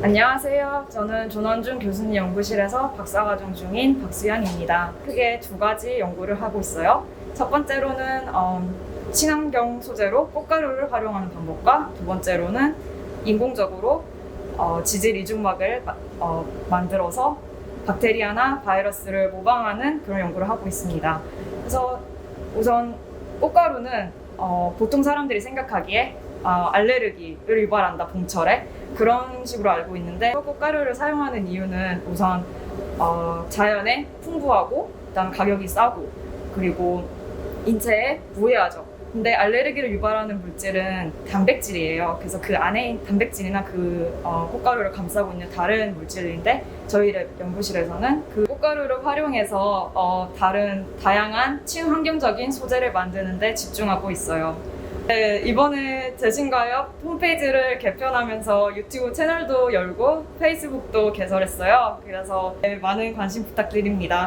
안녕하세요. 저는 조원준 교수님 연구실에서 박사과정 중인 박수연입니다. 크게 두 가지 연구를 하고 있어요. 첫 번째로는 어, 친환경 소재로 꽃가루를 활용하는 방법과 두 번째로는 인공적으로 어, 지질 이중막을 마- 어, 만들어서 박테리아나 바이러스를 모방하는 그런 연구를 하고 있습니다. 그래서 우선 꽃가루는 어, 보통 사람들이 생각하기에 어, 알레르기를 유발한다 봄철에 그런 식으로 알고 있는데 꽃가루를 사용하는 이유는 우선 어, 자연에 풍부하고 그다음 가격이 싸고 그리고 인체에 무해하죠. 근데 알레르기를 유발하는 물질은 단백질이에요. 그래서 그 안에 단백질이나 그 어, 꽃가루를 감싸고 있는 다른 물질인데 저희 랩 연구실에서는 그 꽃가루를 활용해서 어, 다른 다양한 친환경적인 소재를 만드는데 집중하고 있어요. 네, 이번에 재신가협 홈페이지를 개편하면서 유튜브 채널도 열고 페이스북도 개설했어요. 그래서 네, 많은 관심 부탁드립니다.